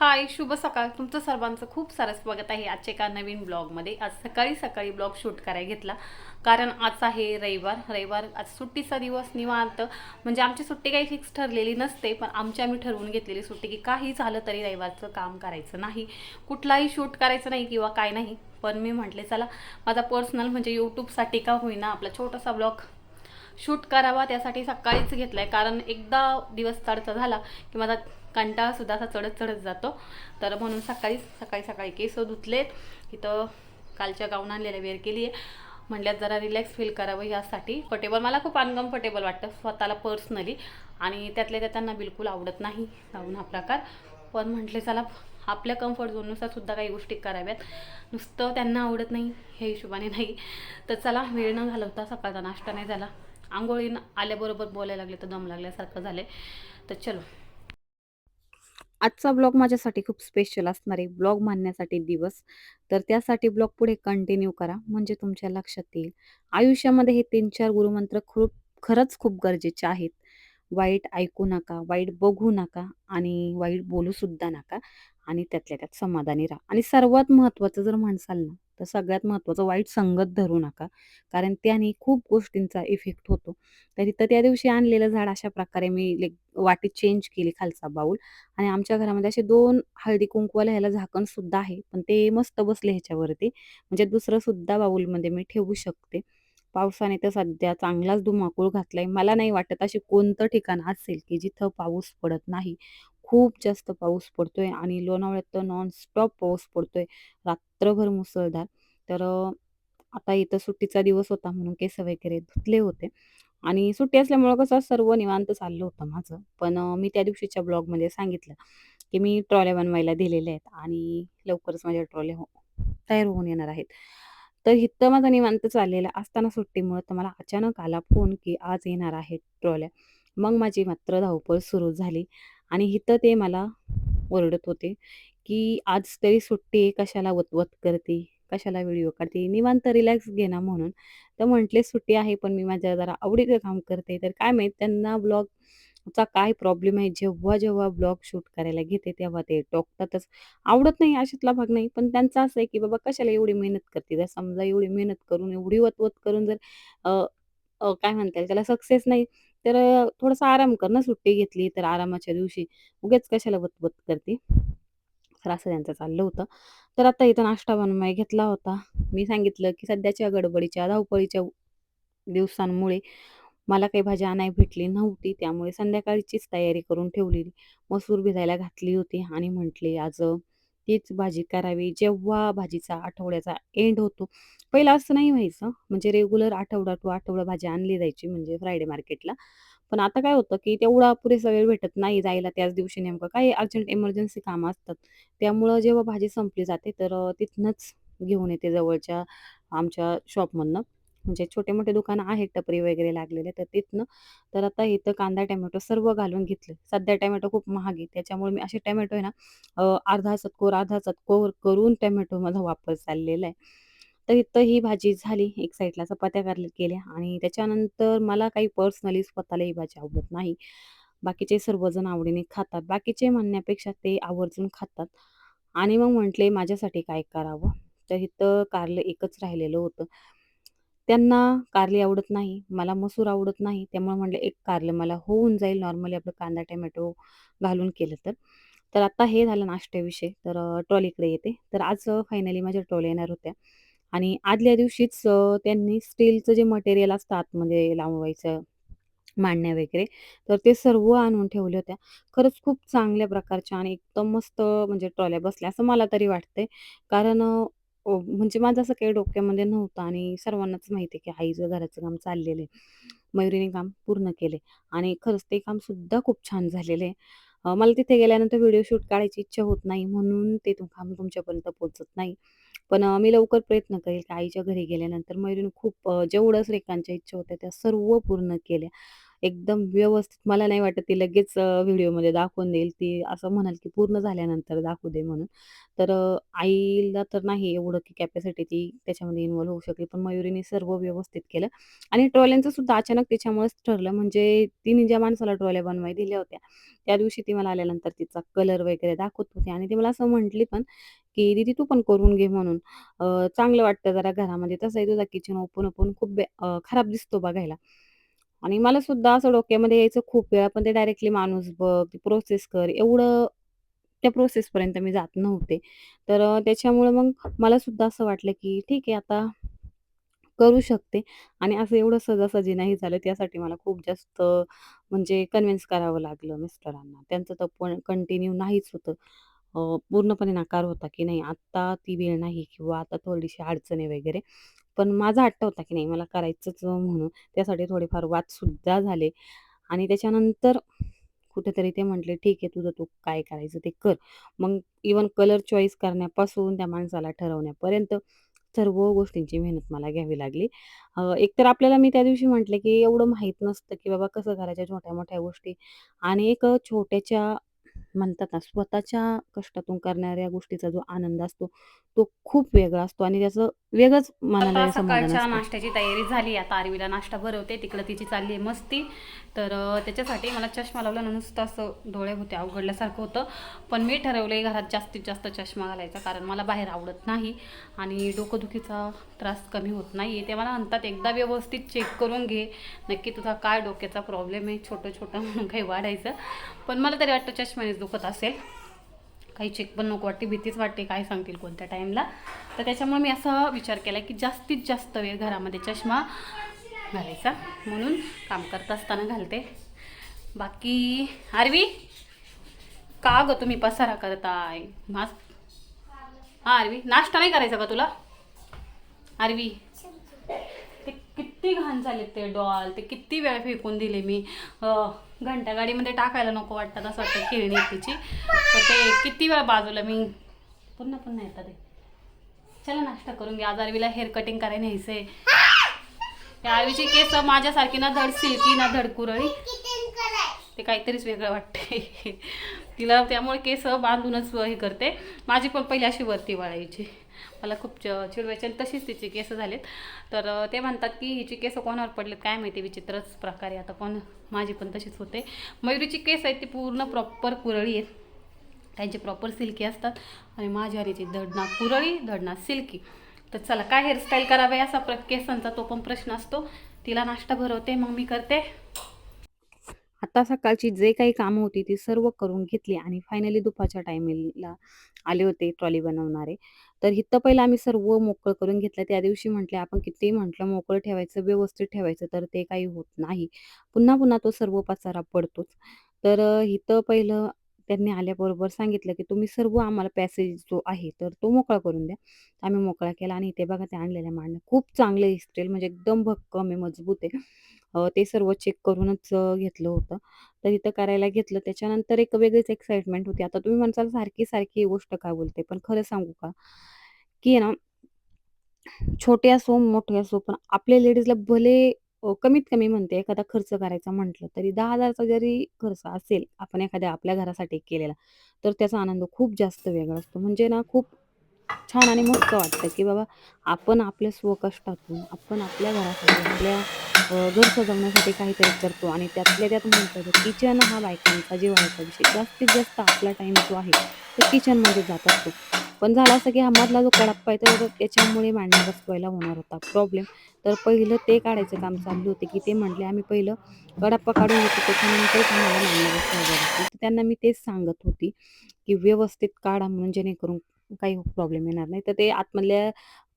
हाय शुभ सकाळ. तुमचं सर्वांचं खूप सारं स्वागत आहे आजच्या एका नवीन ब्लॉगमध्ये. आज सकाळी सकाळी ब्लॉग शूट करायला घेतला. कारण आज आहे रविवार. रविवार आज सुट्टीचा दिवस निवांत. म्हणजे आमची सुट्टी काही फिक्स ठरलेली नसते पण आमची आम्ही ठरवून घेतलेली सुट्टी की काही झालं तरी रविवारचं काम करायचं नाही. कुठलाही शूट करायचं नाही किंवा काय नाही. पण मी म्हटले चला माझा पर्सनल म्हणजे यूट्यूबसाठी का होईना आपला छोटासा ब्लॉग शूट करावा. त्यासाठी सकाळीच घेतला आहे कारण एकदा दिवस चढचा झाला की माझा कंटाळा सुद्धा असा चढत चढत जातो. तर म्हणून सकाळी सकाळी सकाळी केस धुतलेत. इथं कालच्या गाऊन आणलेल्या वेअर केली आहे म्हटल्यात जरा रिलॅक्स फील करावं यासाठी पटेबल मला खूप अनकम्फर्टेबल वाटतं स्वतःला पर्सनली आणि त्यातल्या त्या त्यांना बिलकुल आवडत नाही गाऊन हा प्रकार. पण म्हटले चला आपल्या कम्फर्ट झोननुसार सुद्धा काही गोष्टी कराव्यात. नुसतं त्यांना आवडत नाही हे हिशोबाने नाही. तर चला वेळ न घालवता सकाळचा नाश्ता नाही झाला. आंघोळीनं आल्याबरोबर बोलायला लागले तर दम लागल्यासारखं झाले तर चलो. आजचा ब्लॉग माझ्यासाठी खूप स्पेशल असणार आहे. ब्लॉग मानण्यासाठी दिवस. तर त्यासाठी ब्लॉग पुढे कंटिन्यू करा. म्हणजे तुमच्या लक्षात येईल. आयुष्यामध्ये हे तीन चार गुरुमंत्र खूप खरंच खूप गरजेचे आहेत. वाईट ऐकू नका वाईट बघू नका आणि वाईट बोलूसुद्धा नका आणि त्यातल्या त्यात समाधानी राहा. आणि सर्वात महत्त्वाचं जर म्हणसाल ना तर सगळ्यात महत्त्वाचं वाईट संगत धरू नका. कारण त्याने खूप गोष्टींचा इफेक्ट होतो. तर त्या दिवशी आणलेलं झाड अशा प्रकारे मी लाईक वाटीत चेंज केली खालचा बाऊल. आणि आमच्या घरामध्ये असे दोन हळदी कुंकवाला ह्याला झाकण सुद्धा आहे. पण ते मस्त बसले ह्याच्यावरती. म्हणजे दुसरं सुद्धा बाऊलमध्ये मी ठेवू शकते. पावसाने तर सध्या चांगलाच धुमाकूळ घातलाय. मला नाही वाटत असे कोणतं ठिकाण असेल की जिथं पाऊस पडत नाही. खूप जास्त पाऊस पडतोय आणि लोणावळ्यात तर नॉनस्टॉप पाऊस पडतोय. रात्रभर मुसळधार. तर आता इथं सुट्टीचा दिवस होता म्हणून केस वगैरे धुतले होते. आणि सुट्टी असल्यामुळं कसं सर्व निवांत चाललं होतं माझं. पण मी त्या दिवशीच्या ब्लॉगमध्ये सांगितलं, की मी ट्रॉल्या बनवायला दिलेल्या आहेत आणि लवकरच माझ्या ट्रॉल्या हो तयार होऊन येणार आहेत. तर इथं माझा निवांत चाललेलं असताना सुट्टीमुळं तर मला अचानक आला फोन, की आज येणार आहेत ट्रॉल्या. मग माझी मात्र धावपळ सुरू झाली आणि इथं ते मला ओरडत होते, की "आज तरी सुट्टी आहे, कशाला वतवत करते? कशाला व्हिडिओ काढते? निवांत रिलॅक्स घे ना" म्हणून. तर म्हटले, "सुट्टी आहे, पण मी माझ्या जरा आवडीचं काम करते." तर काय माहीत त्यांना ब्लॉग चा काय प्रॉब्लेम आहे. जेव्हा-जेव्हा ब्लॉग शूट करायला घेते, तेव्हा ते टोकतातच. आवडत नाही अशातला भाग नाही, पण त्यांचं असं आहे, की बाबा कशाला एवढी मेहनत करते. जर समजा एवढी मेहनत करून, एवढी वतवत करून जर अ, अ, काय म्हणता येईल त्याला सक्सेस नाही, तर अ, थोडासा आराम कर ना. सुट्टी घेतली तर आरामाच्या दिवशी उगाच कशाला वत करते. तर असं त्यांचं चाललं होतं. तर आता इथं नाश्ता बनवाय घेतला होता. मी सांगितलं, की सध्याच्या गडबडीच्या, धावपळीच्या दिवसांमुळे मला काही भाजी नाही भेटली नव्हती. त्यामुळे संध्याकाळचीच तयारी करून ठेवलेली. मसूर भिजायला घातली होती आणि म्हटले आज तीच भाजी करावी. जेव्हा भाजीचा आठवड्याचा एंड होतो, पहिलं असं नाही व्हायचं. म्हणजे रेग्युलर आठवडा टू आठवडा भाजी आणली जायची म्हणजे फ्रायडे मार्केटला. पण आता काय होतं, की तेवढा पुरेसा वेळ भेटत नाही जायला त्याच दिवशी नेमकं काही अर्जंट इमर्जन्सी कामं असतात. त्यामुळं जेव्हा भाजी संपली जाते, तर तिथनंच घेऊन येते जवळच्या आमच्या शॉपमधनं. म्हणजे छोटे-मोठे दुकानं आहेत, टपरी वगैरे लागलेले, तर तिथनं. तर आता इथं कांदा, टोमॅटो सर्व घालून घेतलं. सध्या टोमॅटो खूप महाग आहे. त्याच्यामुळे मी असे टोमॅटो आहे ना, अर्धा चतकोर, अर्धा चतकोर करून टोमॅटो माझा वापर चाललेला आहे. तर इथं ही भाजी झाली. एक साईडला चपात्या कर केल्या आणि त्याच्यानंतर मला काही पर्सनली स्वतःला ही भाजी आवडत नाही. बाकीचे सर्वजण आवडीने खातात. बाकीचे म्हणण्यापेक्षा ते आवर्जून खातात आणि मग म्हटले माझ्यासाठी काय करावं? तर इथं कारलं एकच राहिलेलं होतं. त्यांना कारली आवडत नाही, मला मसूर आवडत नाही. त्यामुळे म्हटलं एक कारलं मला होऊन जाईल नॉर्मली आपलं कांदा, टोमॅटो घालून केलं तर. तर आता हे झालं नाश्त्याविषयी. तर अ, ट्रॉलीकडे येते. तर आज अ, फायनली माझ्या ट्रॉल्या येणार होत्या आणि आदल्या दिवशीच अ, त्यांनी स्टीलचं जे मटेरियल असतं आतमध्ये म्हणजे लावायचं मांडण्या वगैरे, तर ते सर्व आणून ठेवल्या होत्या. खरंच खूप चांगल्या प्रकारच्या आणि एकदम मस्त म्हणजे ट्रॉल्या बसल्या असं मला तरी वाटतंय. कारण अ, अ, म्हणजे माझं असं काही डोक्यामध्ये नव्हतं आणि सर्वांनाच माहिती आहे, की आईचं घराचं काम चाललेलं आहे. मयुरीने काम पूर्ण केले आणि खरंच ते कामसुद्धा खूप छान झालेलं आहे. अ, मला तिथे गेल्यानंतर व्हिडिओ शूट काढायची इच्छा होत नाही म्हणून ते तु काम तुमच्यापर्यंत पोहोचत नाही. पण अ, मी लवकर प्रयत्न करेल, की आईच्या घरी गेल्यानंतर मयुरीने खूप अ, जेवढं श्रीकांतच्या इच्छा होत्या त्या सर्व पूर्ण केल्या. एकदम व्यवस्थित मला नाही वाटत ती लगेच अ, व्हिडिओमध्ये दाखवून देईल. ती असं म्हणाल, की पूर्ण झाल्यानंतर दाखवू दे म्हणून. तर अ, आईला तर नाही एवढं की कॅपॅसिटी ती त्याच्यामध्ये इन्व्हॉल्व होऊ शकली. पण मयुरीने सर्व व्यवस्थित केलं आणि ट्रॉल्यांचं सुद्धा अचानक त्याच्यामुळेच ठरलं. म्हणजे तिने ज्या माणसाला ट्रॉल्या बनवाय दिल्या होत्या, त्या दिवशी ती मला आल्यानंतर तिचा कलर वगैरे दाखवत होती आणि ती मला असं म्हटली पण, की "दीदी तू पण करून घे" म्हणून. अ, चांगलं वाटतं जरा घरामध्ये. तसंही तुझा किचन ओपन-ओपन खूप बे अ, खराब दिसतो बघायला. आणि मला सुद्धा असं डोक्यामध्ये यायचं खूप वेळा, पण ते डायरेक्टली माणूस बघ, ती प्रोसेस कर, एवढं त्या प्रोसेसपर्यंत मी जात नव्हते. तर अ, त्याच्यामुळे मग मला सुद्धा असं वाटलं, की ठीक आहे आता करू शकते आणि असं एवढं सहजासहजी नाही झालं. त्यासाठी मला खूप जास्त म्हणजे कन्विन्स करावं लागलं मिस्टरांना. त्यांचं तर पण कंटिन्यू नाहीच होतं. अ, पूर्णपणे नकार होता, की नाही आत्ता ती वेळ नाही किंवा आता थोडीशी अडचण आहे वगैरे. पण माझा हट्ट होता, की नाही मला करायचंच म्हणून. त्यासाठी थोडेफार वादसुद्धा झाले आणि त्याच्यानंतर कुठेतरी ते म्हटले, "ठीक आहे, तुझं तू काय करायचं ते कर." मग इव्हन कलर चॉईस करण्यापासून त्या माणसाला ठरवण्यापर्यंत सर्व गोष्टींची मेहनत मला घ्यावी लागली. अ, एकतर आपल्याला मी त्या दिवशी म्हटले, की एवढं माहीत नसतं, की बाबा कसं करायच्या छोट्या-मोठ्या गोष्टी आणि एक छोट्याच्या म्हणतात ना, स्वतःच्या कष्टातून करणाऱ्या गोष्टीचा जो आनंद असतो, तो खूप वेगळा असतो आणि त्याचं वेगळंच आता मनाला समाधान सकाळच्या असतं. नाश्त्याची तयारी झाली. आता आरवीला नाश्ता भरवते. तिकडं तिची चालली आहे मस्ती. तर अ, त्याच्यासाठी मला चष्मा लावला ना नुसतं असं डोळे होते अवघडल्यासारखं होतं. पण मी ठरवले घरात जास्तीत जास्त चष्मा घालायचा कारण मला बाहेर आवडत नाही आणि डोकंदुखीचा त्रास कमी होत नाही आहे. ते मला म्हणतात एकदा व्यवस्थित चेक करून घे. नक्की तुझा काय डोक्याचा प्रॉब्लेम आहे छोटं-छोटं म्हणून काही वाढायचं. पण मला तरी वाटतं चष्म्यानेच दुखत असेल. काही चेक पण नको वाटते भीतीच वाटते काय सांगतील कोणत्या टाईमला तर त्याच्यामुळे मी असा विचार केला की जास्तीत जास्त वेळ घरामध्ये चष्मा घालायचा. म्हणून काम करत असताना घालते. बाकी आरवी? का ग तुम्ही पसारा करताय? मास्क हा आरवी नाश्ता नाही करायचा का तुला? आरवी ते किती घाण झाले ते डॉल ते किती वेळ फेकून दिले मी. अं, घंटा गाडीमध्ये टाकायला नको वाटतात असं वाटतं खेळणी तिची तर ते किती वेळा बाजूला मी पुन्हा पुन्हा येतात ते. चला नाश्ता करून घ्या आज आरवीला हेअर कटिंग करायला न्यायचंय. त्या आरवीची केस माझ्यासारखी ना धड सिल्की ना धड कुरळी. ते काहीतरीच वेगळं वाटते तिला त्यामुळे केस बांधूनच हे करते. माझी पण पहिली अशी वरती वळायची. मला खूप च- चिडवायची आणि तशीच तिची केस झालेत. तर ते म्हणतात की हिची केस कोणावर पडलेत काय माहिती? विचित्रच प्रकारे आता कोण माझी पण तशीच होते. मयुरीची केस आहेत ती पूर्ण प्रॉपर कुरळी आहेत. त्यांचे प्रॉपर सिल्की असतात. आणि माझ्या आरीची धडना कुरळी धडना सिल्की. तर चला काय हेअरस्टाईल करावे असा प्र केसांचा तो पण प्रश्न असतो. तिला नाश्ता भरवते मग मी करते. आता सकाळची जे काही कामं होती ती सर्व करून घेतली आणि फायनली दुपारच्या टायमिंगला आले होते ट्रॉली बनवणारे. तर इथं पहिलं आम्ही सर्व मोकळं करून घेतलं. त्या दिवशी म्हटले, "आपण कितीही म्हटलं मोकळं ठेवायचं, व्यवस्थित ठेवायचं, तर ते काही होत नाही. पुन्हा-पुन्हा तो सर्व पसारा पडतोच." तर इथं पहिलं त्यांनी आल्याबरोबर सांगितलं, की "तुम्ही सर्व आम्हाला पॅसेज जो आहे, तर तो मोकळा करून द्या." आम्ही मोकळा केला आणि इथे बघा ते आणलेल्या मांडण्या खूप चांगले इस्त्रेल म्हणजे एकदम भक्कम आहे, मजबूत आहे. अ, ते सर्व चेक करूनच अ, घेतलं होतं. तर इथं करायला घेतलं. त्याच्यानंतर एक वेगळीच एक्साइटमेंट होती. आता तुम्ही म्हणसाल सारखी-सारखी गोष्ट का बोलते? पण खरं सांगू का? की आहे ना, छोटे असो, मोठे असो, पण आपल्या लेडीजला भले अ, कमीत कमी म्हणते एखादा खर्च करायचा म्हटलं तरी दहा हजारचा जरी खर्च असेल, आपण एखाद्या आपल्या घरासाठी केलेला, तर त्याचा आनंद खूप जास्त वेगळा असतो. म्हणजे ना खूप छान आणि मस्त वाटतं, की बाबा आपण आपल्या स्वकष्टातून, आपण आपल्या घरासाठी, आपल्या घर सजवण्यासाठी काहीतरी करतो आणि त्यातल्या त्यात म्हणतात किचन हा बायकांचा जिव्हाळ्याचा विषय. जास्तीत जास्त आपला टाईम जो आहे, तो किचनमध्ये जात असतो. पण झालं असं, की हा मधला जो कडाप्पा आहे, तर त्याच्यामुळे मांडणी बसवायला होणार होता प्रॉब्लेम. तर पहिलं ते काढायचं काम चालू होते, की ते म्हटले, "आम्ही पहिलं कडाप्पा काढून घेतो, त्याच्यानंतर आम्हाला मांडणी बसवायला असतील." तर त्यांना मी तेच सांगत होती, की व्यवस्थित काढा म्हणून जेणेकरून काही प्रॉब्लेम येणार नाही. तर ते आतमधल्या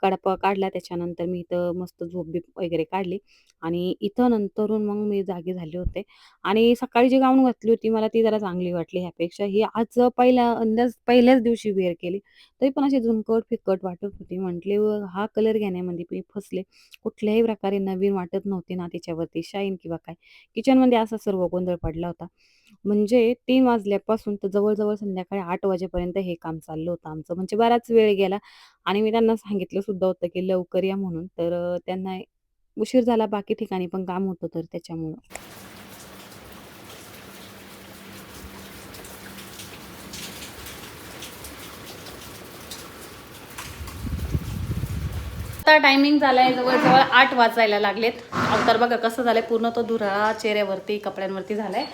कडपा काढला. त्याच्यानंतर मी इथं मस्त झोप-बीप वगैरे काढली आणि इथं नंतरून मग मी जागे झाले होते आणि सकाळी जी गाऊन घातली होती, मला ती जरा चांगली वाटली ह्यापेक्षा. ही आज पहिल्या अंदाज पहिल्याच दिवशी वेअर केली. तरी पण अशी झुणकट-फिक्कट वाटत होती. म्हटले व हा कलर घेण्यामध्ये मी फसले. कुठल्याही प्रकारे नवीन वाटत नव्हते ना त्याच्यावरती शाईन किंवा काय. किचनमध्ये असा सर्व गोंधळ पडला होता. म्हणजे तीन वाजल्यापासून तर जवळजवळ संध्याकाळी आठ वाजेपर्यंत हे काम चाललं होतं आमचं. म्हणजे बराच वेळ गेला आणि मी त्यांना सांगितलं सुद्धा होतं, की लवकर या म्हणून. तर त्यांना उशीर झाला बाकी ठिकाणी पण काम होतं तर त्याच्यामुळं. आता टायमिंग झालाय जवळ-जवळ वाजायला लागलेत. अवतार बघा कसं झालंय पूर्ण तो धुराळा चेहऱ्यावरती, कपड्यांवरती झालाय.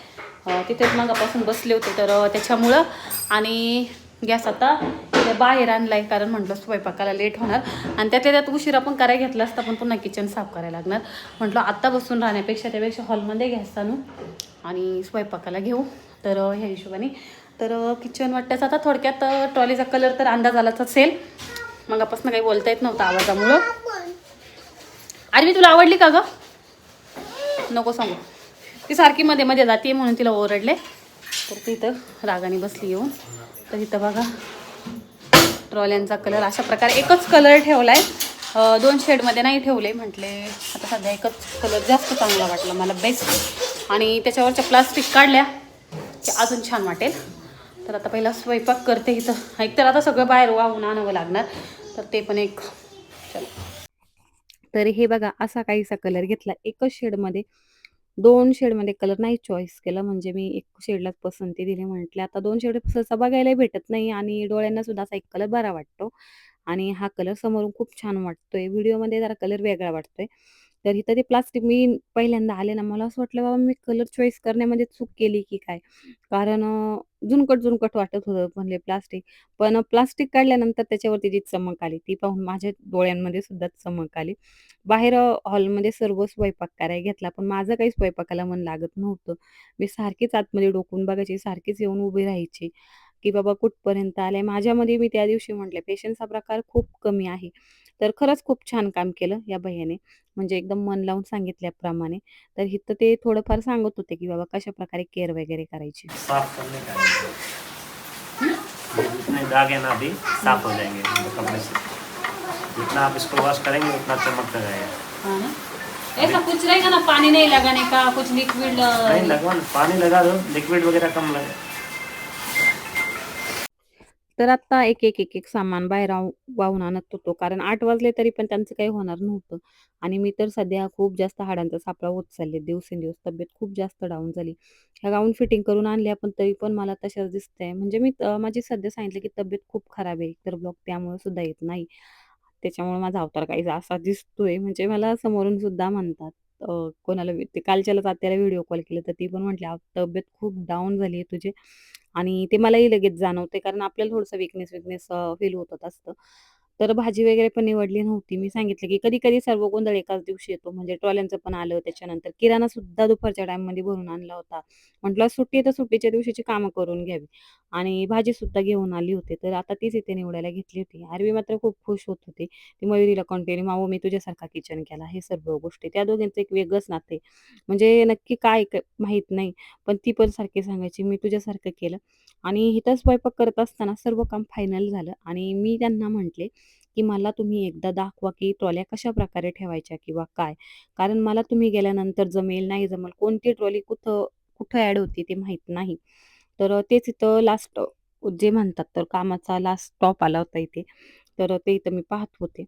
तिथेच मगापासून बसले होते तर त्याच्यामुळं आणि गॅस आता बाहेर आणलाय कारण म्हटलं स्वयंपाकाला लेट होणार. आणि त्यातल्या त्यात उशिरा पण करायला घेतला असता पण पुन्हा किचन साफ करायला लागणार. म्हटलं आत्ता बसून राहण्यापेक्षा त्यापेक्षा हॉलमध्ये गॅस आणू आणि स्वयंपाकाला घेऊ तर ह्या हिशोबाने. तर किचन वाटण्याचा आता थोडक्यात ट्रॉलीचा कलर तर अंदाज आलाच असेल. मगापासून काही बोलता येत नव्हतं आवाजामुळं. अरे मी तुला आवडली का ग? नको सांगू. ती सारखी मध्ये मध्ये जाते म्हणून तिला ओरडले. तर ती इथं रागाने बसली येऊन. तर इथं बघा ट्रॉल्यांचा कलर अशा प्रकारे एकच कलर ठेवलाय. आहे दोन शेडमध्ये नाही ठेवले म्हटले आता सध्या एकच कलर जास्त चांगला वाटला मला बेस्ट आणि त्याच्यावरच्या प्लास्टिक काढल्या की अजून छान वाटेल. तर आता पहिला स्वयंपाक करते इथं. एकतर आता सगळं बाहेर वाहून आणावं लागणार. तर ते पण एक. चल. तर हे बघा असा काहीसा कलर घेतला एकच शेडमध्ये दोन शेडमध्ये कलर नाही चॉईस केला. म्हणजे मी एक शेडलाच पसंती दिली म्हटलं. आता दोन शेड सहसा बघायलाही भेटत नाही आणि डोळ्यांना सुद्धा असा एक कलर बरा वाटतो. आणि हा कलर समोरून खूप छान वाटतोय. व्हिडिओमध्ये जरा कलर वेगळा वाटतोय. तर इथं ते प्लास्टिक मी पहिल्यांदा आले ना मला असं वाटलं बाबा मी कलर चॉईस करण्यामध्ये चूक केली की काय कारण अं, झुणकट झुणकट वाटत होतं म्हणले प्लास्टिक पण प्लास्टिक काढल्यानंतर त्याच्यावरती जी चमक आली ती पाहून माझ्या डोळ्यांमध्ये सुद्धा चमक आली बाहेर अ, हॉलमध्ये सर्व स्वयंपाक करायला घेतला, पण माझं काही स्वयंपाकाला मन लागत नव्हतं. मी सारखीच आतमध्ये डोकून बघायची, सारखीच येऊन उभी राहायची, की बाबा कुठपर्यंत आले माझ्यामध्ये मी त्या दिवशी म्हटले पेशन्स प्रकार खूप कमी आहे. तर खरंच खूप छान काम केलं या भैय्याने. म्हणजे एकदम मन लावून सांगितल्याप्रमाणे. तर इथं ते थोडंफार सांगत होते, की बाबा कशाप्रकारे केअर वगैरे करायची. साफ करने का है जितने दाग है ना अभी साफ हो जाएंगे मतलब कपड़े से जितना आप इसको वॉश करेंगे उतना चमकता जाएगा हाँ ना? ऐसा कुछ रहेगा ना? पानी नहीं लगाने का? कुछ लिक्विड नहीं लगवा पानी लगा दो. लिक्विड वगैरह कम लगे. तर आता एक, एक, एक, एक सामान बाहेर आव वाहून आणत होतो. कारण आठ वाजले तरी पण त्यांचं काही होणार नव्हतं. आणि मी तर सध्या खूप जास्त हाडांचा सापळा होत चालले. दिवसेंदिवस तब्येत खूप जास्त डाऊन झाली. ह्या गाऊन फिटिंग करून आणल्या, पण तरी पण मला तशाच दिसतंय. म्हणजे मी अ, माझी सध्या सांगितलं, की तब्येत खूप खराब आहे. तर ब्लॉक त्यामुळे सुद्धा येत नाही. त्याच्यामुळे माझा अवतार काही असा दिसतोय. म्हणजे मला समोरून सुद्धा म्हणतात अ, कोणाला वि- ते कालच्याला आत्याला व्हिडिओ कॉल केला, तर ती पण म्हटली, तब्येत खूप डाऊन झाली आहे तुझी." आणि ते मलाही लगेच जाणवते कारण आपल्याला थोडंसं वीकनेस विकनेस फील होत असतं. तर भाजी वगैरे पण निवडली नव्हती. मी सांगितलं, की कधी-कधी सर्व गोंधळ एकाच दिवशी येतो. म्हणजे ट्रॉल्यांचं पण आलं, त्याच्यानंतर किराणा सुद्धा दुपारच्या टाईममध्ये भरून आणला होता. म्हटलं सुट्टी तर सुट्टीच्या दिवशीची कामं करून घ्यावी आणि भाजी सुद्धा घेऊन आली होती. तर आता तीच इथे निवडायला घेतली होती. आरवी मात्र खूप खुश होत होती. ती मयुरीला कंटिन्यू मावो मी तुझ्यासारखा किचन केला." हे सर्व गोष्टी. त्या दोघींचं एक वेगळंच नाते म्हणजे नक्की काय माहीत नाही. पण ती पण सारखी सांगायची, "मी तुझ्यासारखं केलं." आणि इथं स्वयंपाक करत असताना सर्व काम फायनल झालं आणि मी त्यांना म्हटले, की "मला तुम्ही एकदा दाखवा, की ट्रॉल्या कशा प्रकारे ठेवायच्या किंवा काय? कारण मला तुम्ही गेल्यानंतर जमेल, नाही जमेल. कोणती ट्रॉली कुठं कुठं ॲड होती ते माहीत नाही." तर तेच इथं लास्ट जे म्हणतात तर कामाचा लास्ट स्टॉप आला होता इथे. तर ते इथं मी पाहत होते.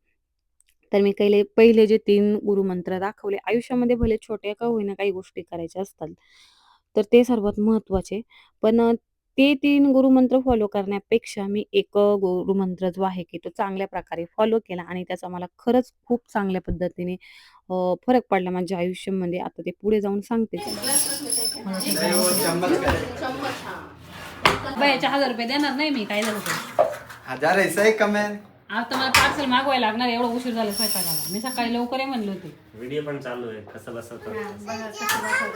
तर मी पहिले पहिले जे तीन गुरुमंत्र दाखवले. आयुष्यामध्ये भले छोट्या का होईना काही गोष्टी करायच्या असतात. तर ते सर्वात महत्त्वाचे. पण ते 3 गुरुमंत्र फॉलो करण्यापेक्षा मी एक अ, गुरुमंत्र जो आहे, की तो चांगल्या प्रकारे फॉलो केला आणि त्याचा मला खरंच खूप चांगल्या पद्धतीने अ, फरक पडला माझ्या आयुष्यामध्ये. आता ते पुढे जाऊन सांगते. बायाचे हजार रुपये देणार नाही मी काय झालं तर. हजार ऐसा ही कम है आज तर मला पार्सल मागवायला लागणार एवढं उशीर झालं स्वयंपाकाला. मी सकाळी लवकर आहे म्हणले होते. वीडियो पण चालू है कसं बसं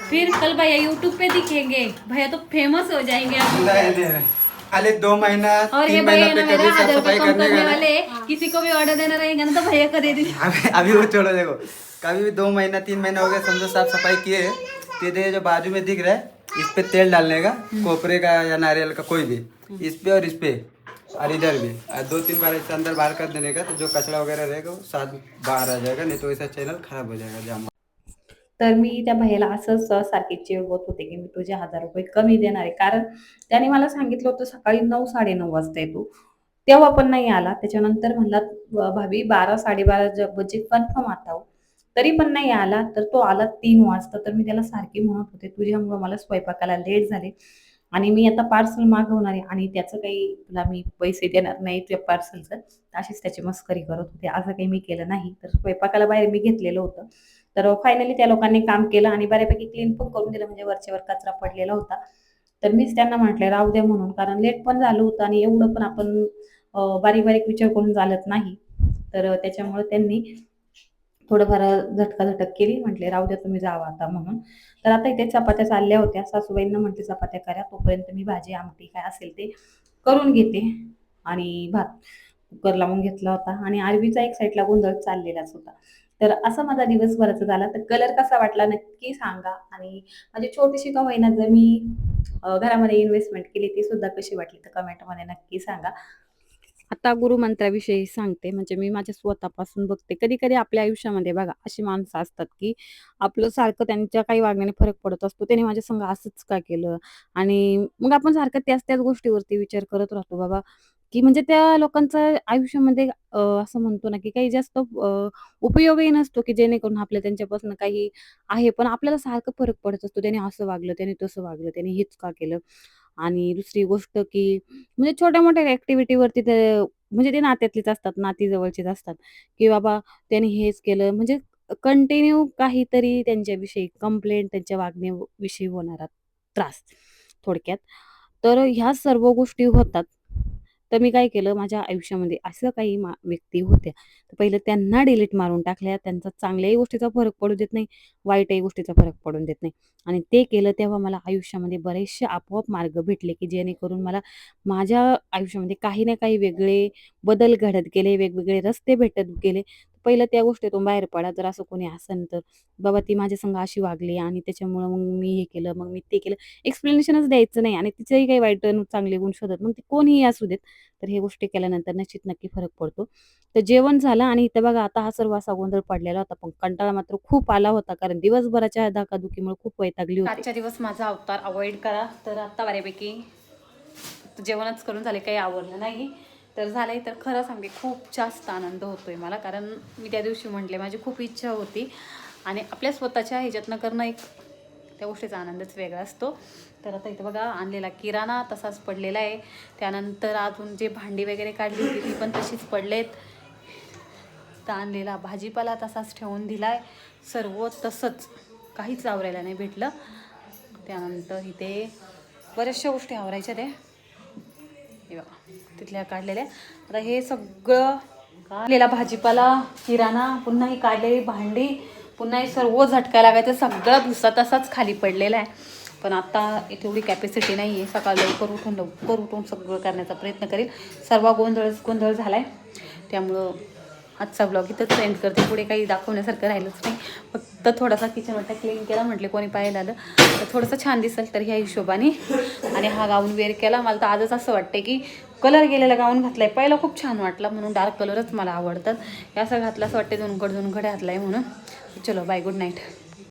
फिर कल भैया यूट्यूब पे दिखेंगे. भैया तो फ़ेमस हो जाएँगे अब. नहीं, नहीं, नहीं। खाली दो महीना और ये तीन भैया महीना ना पे मेरा कभी हज़ार साफ़ रुपये सफ़ाई कम करने करने का वाले हैं। किसी को भी ऑर्डर देना रहेगा ना तो भैया का दे दीजिए। अभी अभी वो छोड़ो देखो। कभी भी दो महीना तीन महीना हो गया समझो साफ़ सफ़ाई किए। तो ये जो बाजू में दिख रहा है इस पे तेल डालने का कोपरे का या नारियल का कोई भी इस पे और इस पे। और इधर भी और दो तीन बार इससे अंदर बाहर कर देने का तो जो कचरा वगैरह रहेगा वो साथ बाहर आ जाएगा नहीं तो ऐसा चैनल खराब हो जाएगा जाम तर मी त्या भैयाला असंच अ, सारखी चिडवत होते, की मी तुझे हजार रुपये कमी देणार आहे. कारण त्याने मला सांगितलं होतं सकाळी 9, 9:30 वाजता येतो. तेव्हा पण नाही आला. त्याच्यानंतर म्हणला भाभी बारा साडेबारा बजे कन्फर्म आता हो." तरी पण नाही आला. तर तो आला तीन वाजता. तर मी त्याला सारखी म्हणत होते, "तुझ्यामुळं मला स्वयंपाकाला लेट झाले." आणि मी आता पार्सल मागवणार आहे आणि त्याचं काही तुला मी पैसे देणार नाही त्या पार्सलचं अशीच त्याची मस्करी करत होते. असं काही मी केलं नाही. तर स्वयंपाकाला बाहेर मी घेतलेलं होतं. तर फायनली त्या लोकांनी काम केलं आणि बऱ्यापैकी क्लीन पण करून दिलं. म्हणजे वरच्यावर कचरा पडलेला होता. तर मीच त्यांना म्हटलं राहू द्या म्हणून. कारण लेट पण झालं होतं आणि एवढं पण आपण बारीक बारीक विचार करून चालत नाही. तर त्याच्यामुळे त्यांनी थोडंफार झटका झटक केली म्हटले राहू द्या तुम्ही जावा आता म्हणून. तर आता इथे चपात्या चालल्या होत्या. सासूबाईंना म्हटले चपात्या करा तोपर्यंत मी भाजी आमटी काय असेल ते करून घेते. आणि भात कुकर लावून घेतला होता. आणि आरवीचा एक साईडला गोंधळ चाललेलाच होता. तर असा माझा दिवसभराचा झाला. तर कलर कसा वाटला नक्की सांगा. आणि माझी छोटीशी का होईना जर मी घरामध्ये इन्व्हेस्टमेंट केली ती सुद्धा कशी वाटली तर कमेंटमध्ये नक्की सांगा. आता गुरुमंत्राविषयी सांगते. म्हणजे मी माझ्या स्वतःपासून बघते. कधी कधी आपल्या आयुष्यामध्ये बघा अशी माणसं असतात की आपलं सारखं त्यांच्या काही वागण्याने फरक पडत असतो. त्याने माझ्या संग असंच का केलं? आणि मग आपण सारखं त्याच त्याच गोष्टीवरती विचार करत राहतो. बाबा की म्हणजे त्या लोकांचं आयुष्यामध्ये असं म्हणतो ना की काही जास्त उपयोगही नसतो की जेणेकरून आपल्या त्यांच्यापासून काही आहे. पण आपल्याला सारखं फरक पडत असतो. त्याने असं वागलं त्याने तसं वागलं त्याने हेच का केलं? आणि दुसरी गोष्ट की म्हणजे छोट्या मोठ्या ऍक्टिव्हिटीवरती ते म्हणजे ते नात्यातलीच असतात नाती जवळचीच असतात. की बाबा त्याने हेच केलं म्हणजे कंटिन्यू काहीतरी त्यांच्याविषयी कंप्लेंट त्यांच्या वागण्याविषयी होणारा त्रास थोडक्यात. तर ह्या सर्व गोष्टी होतात. तर मी काय केलं माझ्या आयुष्यामध्ये असं काही मा व्यक्ती होत्या तर पहिलं त्यांना डिलीट मारून टाकल्या. त्यांचा चांगल्याही गोष्टीचा फरक पडू देत नाही वाईटही गोष्टीचा फरक पडून देत नाही. आणि ते केलं तेव्हा मला आयुष्यामध्ये बरेचसे आपोआप मार्ग भेटले की जेणेकरून मला माझ्या आयुष्यामध्ये काही ना काही वेगळे बदल घडत गेले वेगवेगळे रस्ते भेटत गेले. पहिलं त्या गोष्टीतून बाहेर पडा जर असं कोणी असेल तर. बाबा ती माझ्या संग अशी वागली आणि त्याच्यामुळं मग मी हे केलं मग मी ते केलं. एक्सप्लेनेशनच द्यायचं नाही आणि तिचंही काही वाईट चांगले गुण शोधत मग ते कोणीही असू देत. तर हे गोष्टी केल्यानंतर निश्चित नक्की फरक पडतो. तर जेवण झालं आणि इथं बघा आता हा सर्व असा गोंधळ पडलेला होता. पण कंटाळा मात्र खूप आला होता कारण दिवसभराच्या धाकाधुकीमुळे खूप वैतागली होती. आजच्या दिवस माझा अवतार अवॉइड करा. तर आता बऱ्यापैकी जेवणच करून झाले काही आवडलं नाही. तर झालंय तर खरं सांगते खूप जास्त आनंद होतो आहे मला. कारण मी त्या दिवशी म्हटले माझी खूप इच्छा होती. आणि आपल्या स्वतःच्या ह्याच्यातनं करणं एक त्या गोष्टीचा आनंदच वेगळा असतो. तर आता इथं बघा आणलेला किराणा तसाच पडलेला आहे. त्यानंतर अजून जे भांडी वगैरे काढली होती ती पण तशीच पडलेत. तर आणलेला भाजीपाला तसाच ठेवून दिला आहे सर्व तसंच काहीच आवरायला नाही भेटलं. त्यानंतर इथे बऱ्याचशा गोष्टी आवरायच्या त्या. हे बघा तिथल्या काढलेल्या आता हे सगळं काढलेला भाजीपाला किराणा पुन्हा ही काढलेली भांडी पुन्हा हे सर्व झटकायला लागायचं सगळं भुसा तसाच खाली पडलेला आहे. पण आता इथे एवढी कॅपॅसिटी नाही आहे सकाळ लवकर उठून लवकर उठून सगळं करण्याचा प्रयत्न करेल. सर्व गोंधळ गोंधळ झाला आहे त्यामुळं आजचा ब्लॉग इथंच सेंड करते. पुढे काही दाखवण्यासारखं राहिलंच नाही. फक्त थोडासा किचन वाटा क्लीन केला म्हटले कोणी पाहायला आलं. तर थोडंसं छान दिसेल तर ह्या हिशोबाने. आणि हा गाऊन वेअर केला. मला तर आजच असं वाटतं की कलर गेलेला गाऊन घातलाय. पहिला खूप छान वाटला. म्हणून डार्क कलरच मला आवडतात. हे असं घातलं असं वाटते दोनकड घातला घातलाय म्हणून. चलो बाय गुड नाईट